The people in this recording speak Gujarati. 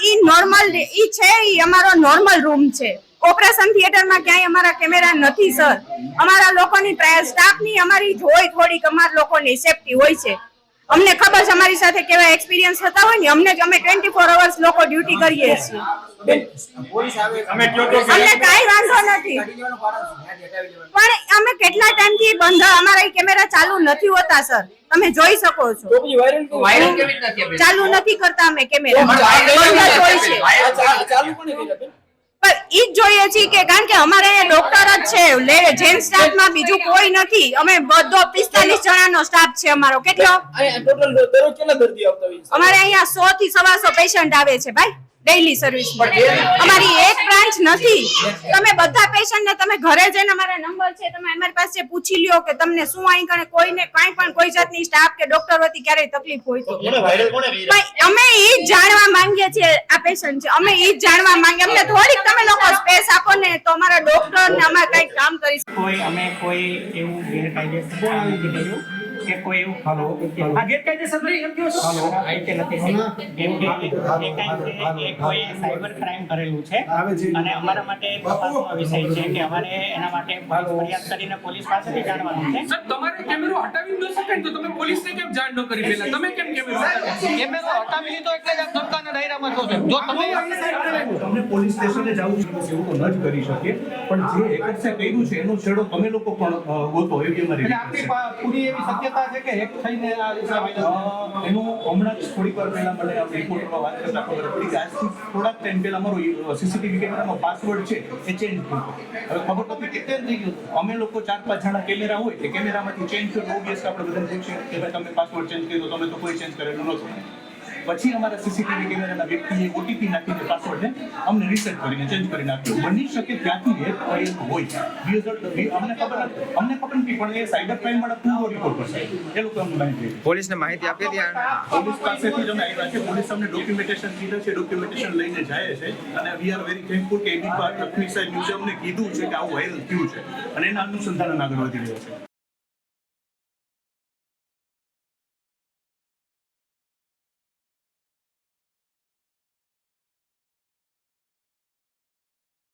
ઈ નોર્મલ ઈ છે ઈ અમારો નોર્મલ રૂમ છે. ઓપરેશન થિયેટરમાં ક્યાંય અમારા કેમેરા નથી સર અમારા લોકોની સ્ટાફની અમારી હોય થોડીક અમારા લોકોની સેફટી હોય છે. અમને ખબર છે અમારી સાથે કેવા એક્સપિરિયન્સ થતા હોય ને અમને જ અમે ટ્વેન્ટી ફોર અવર્સ લોકો ડ્યુટી કરીએ છીએ. અમને કાંઈ વાંધો નથી. પણ અમે કેટલા ટાઈમથી બંધ અમારા કેમેરા ચાલુ નથી હોતા સર તમે જોઈ શકો છો? ચાલુ નથી કરતા અમે કેમેરા પણ બંધ હોય છે. ઈ જ જોઈએ છીએ કે કારણ કે અમારે ડોક્ટર જ છે. જેન સ્ટાફમાં બીજું કોઈ નથી. અમે બધો પિસ્તાલીસ જણાનો સ્ટાફ છે અમારો. કેટલો? અહીંયા દરરોજ કેટલા દર્દી આવતા હોય અમારે અહીંયા સો થી સવાસો પેશન્ટ આવે છે ભાઈ. ડેઈલી સર્વિસ અમારી એક બ્રાન્ચ નથી. તમે બધા પેશન્ટ ને તમે ઘરે જઈને અમારા નંબર છે તમે અમારી પાસે પૂછી લ્યો કે તમને શું અહીં કણે કોઈને કાંઈ પણ કોઈ જાતની સ્ટાફ કે ડોક્ટર વતી ક્યારેય તકલીફ હોય તો. અમે એ જ જાણવા માંગીએ છીએ આ પેશન્ટ છે. અમે એ જ જાણવા માંગીએ. અમને થોડીક તમે લોકો સ્પેસ આપો ને તો અમારા ડોક્ટર ને અમારે કંઈક કામ કરી કોઈ અમે કોઈ એવું ગેરકાયદેસર કામ કર્યું. કે કોઈ એવું આ ગેરકાયદેસર નહીં એમ કહો છો? આ રીતે નથી થયું. કેમ કે એ કાંઈ એ કોઈ સાયબર ક્રાઇમ કરેલું છે. અને અમારા માટે તપાસનો વિષય છે કે અમારે એના માટે ફરિયાદ કરીને પોલીસ પાસેથી જાણવાનું છે. સર તમારે કેમેરો હટાવી ન શકાય તો તમે પોલીસને કેમ જાણ ન કરી પહેલા? તમે કેમ કેમેરો? કેમેરો હટાવી લીધો એટલે જ ધમકાના દાયરામાં છો છો. જો તમે તમને પોલીસ સ્ટેશને જવું છે એવું તો ન જ કરી શકીએ પણ જે કર્યું છે એનો છેડો તમે લોકો પણ ગોતો એવી અમારી આપણી પૂરી એવી શક્યતા છે કે હેક થઈને આ એનું હમણાં જ થોડીક વાર પહેલા મને રિપોર્ટમાં વાત કરતા ખબર પડી કે આજથી થોડાક ટાઈમ પહેલા અમારો સીસીટીવી કેમેરાનો પાસવર્ડ છે એ ચેન્જ થયો. હવે ખબર નથી કે ચેન્જ થઈ ગયું અમે લોકો ચાર પાંચ જણા કેમેરા હોય એ કેમેરામાંથી ચેન્જ થયો ઓબ્વિયસ આપણે બધાને પૂછીએ કે ભાઈ તમે પાસવર્ડ ચેન્જ કર્યો તમે તો કોઈ ચેન્જ કરેલું નથી પછી અમારા સીસીટીવી કેમેરાના વ્યક્તિએ ઓટીપી નાખીને પાસવર્ડને અમને રિસર્ચ કરીને ચેન્જ કરી નાખ્યો. બની શકે ત્યાંથી હેક થયેલું હોય. અમને ખબર અમને ખબર નથી પણ એ સાયબર ક્રાઇમ વાળા પૂરો રિપોર્ટ કરશે. એ લોકો અમને માહિતી આપી. પોલીસને માહિતી આપી હતી પોલીસ પાસેથી જ અમે આવ્યા છે પોલીસ અમને ડોક્યુમેન્ટેશન કીધું છે. ડોક્યુમેન્ટેશન લઈને જાય છે. અને વી આર વેરી થેન્કફુલ કે એબી પાર્ક લક્ષ્મી સાહેબ મ્યુઝિયમને કીધું છે કે આવું વાયરલ થયું છે. અને એના અનુસંધાન આગળ વધી રહ્યો છે